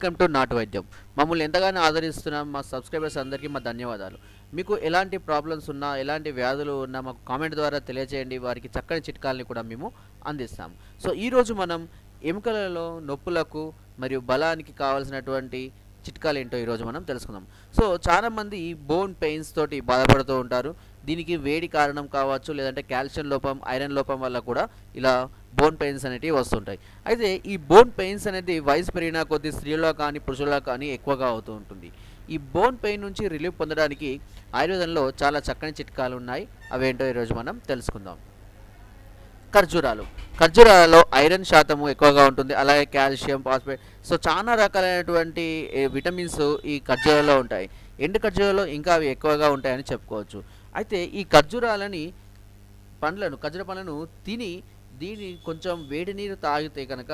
Welcome to నాటు వైద్యం మమ్మల్ని ఎంతగానో ఆదరిస్తున్న మా సబ్స్క్రైబర్స్ అందరికీ మా ధన్యవాదాలు. మీకు ఎలాంటి ప్రాబ్లమ్స్ ఉన్నా ఎలాంటి వ్యాధులు ఉన్నా మాకు కామెంట్ ద్వారా తెలియజేయండి వారికి చక్కని చిట్కాలని కూడా మేము అందిస్తాం. సో ఈరోజు మనం ఎముకలలో నొప్పులకు మరియు బలానికి కావాల్సినటువంటి చిట్కాలు ఏంటో ఈరోజు మనం తెలుసుకుందాం. సో చాలామంది బోన్ పెయిన్స్ తోటి బాధపడుతూ ఉంటారు. దీనికి వేడి కారణం కావచ్చు లేదంటే కాల్షియం లోపం ఐరన్ లోపం వల్ల కూడా ఇలా బోన్ పెయిన్స్ అనేటివి వస్తుంటాయి. అయితే ఈ బోన్ పెయిన్స్ అనేది వయసు పెరిగిన కొద్ది స్త్రీలో కానీ పురుషుల్లో కానీ ఎక్కువగా అవుతూ ఉంటుంది. ఈ బోన్ పెయిన్ నుంచి రిలీఫ్ పొందడానికి ఆయుర్వేదంలో చాలా చక్కని చిట్కాలు ఉన్నాయి. అవేంటో ఈరోజు మనం తెలుసుకుందాం. ఖర్జూరాలు. ఖర్జూరాలలో ఐరన్ శాతము ఎక్కువగా ఉంటుంది. అలాగే కాల్షియం ఫాస్ఫేట్. సో చాలా రకాలైనటువంటి విటమిన్స్ ఈ ఖర్జూరాలో ఉంటాయి. ఎండు ఖర్జూరాలో ఇంకా అవి ఎక్కువగా ఉంటాయని చెప్పుకోవచ్చు. అయితే ఈ ఖర్జూరాలని పండ్లను ఖర్జూర పండ్లను తిని దీని కొంచెం వేడి నీరు తాగితే కనుక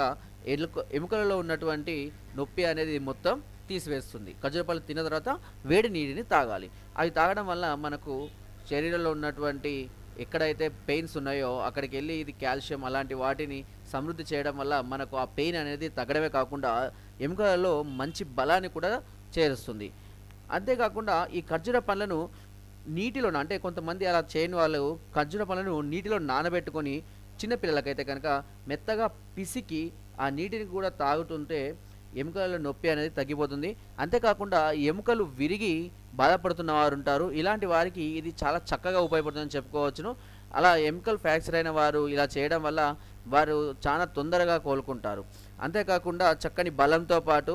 ఎలుక ఎముకలలో ఉన్నటువంటి నొప్పి అనేది మొత్తం తీసివేస్తుంది. ఖర్జూర పళ్ళు తిన్న తర్వాత వేడి నీటిని తాగాలి. అవి తాగడం వల్ల మనకు శరీరంలో ఉన్నటువంటి ఎక్కడైతే పెయిన్స్ ఉన్నాయో అక్కడికి వెళ్ళి ఇది కాల్షియం అలాంటి వాటిని సమృద్ధి చేయడం వల్ల మనకు ఆ పెయిన్ అనేది తగ్గడమే కాకుండా ఎముకలలో మంచి బలాన్ని కూడా చేరుస్తుంది. అంతేకాకుండా ఈ ఖర్జూర పండ్లను నీటిలో అంటే కొంతమంది అలా చేయని వాళ్ళు ఖర్జూర పండ్లను నీటిలో నానబెట్టుకొని చిన్నపిల్లలకైతే కనుక మెత్తగా పిసికి ఆ నీటిని కూడా తాగుతుంటే ఎముకల నొప్పి అనేది తగ్గిపోతుంది. అంతేకాకుండా ఎముకలు విరిగి బాధపడుతున్న వారు ఉంటారు. ఇలాంటి వారికి ఇది చాలా చక్కగా ఉపయోగపడుతుందని చెప్పుకోవచ్చును. అలా ఎముకలు ఫ్రాక్చర్ అయిన వారు ఇలా చేయడం వల్ల వారు చాలా తొందరగా కోలుకుంటారు. అంతేకాకుండా చక్కని బలంతో పాటు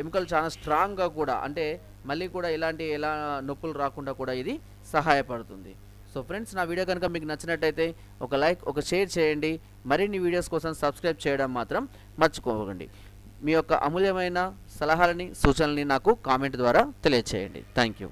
ఎముకలు చాలా స్ట్రాంగ్గా కూడా అంటే మళ్ళీ కూడా ఇలాంటి ఎలా నొప్పులు రాకుండా కూడా ఇది సహాయపడుతుంది. సో ఫ్రెండ్స్ నా వీడియో కనుక మీకు నచ్చినట్టయితే ఒక లైక్ ఒక షేర్ చేయండి. మరిన్ని వీడియోస్ కోసం సబ్స్క్రైబ్ చేయడం మాత్రం మర్చిపోకండి. మీ యొక్క అమూల్యమైన సలహాలని సూచనల్ని నాకు కామెంట్ ద్వారా తెలియచేయండి. Thank you.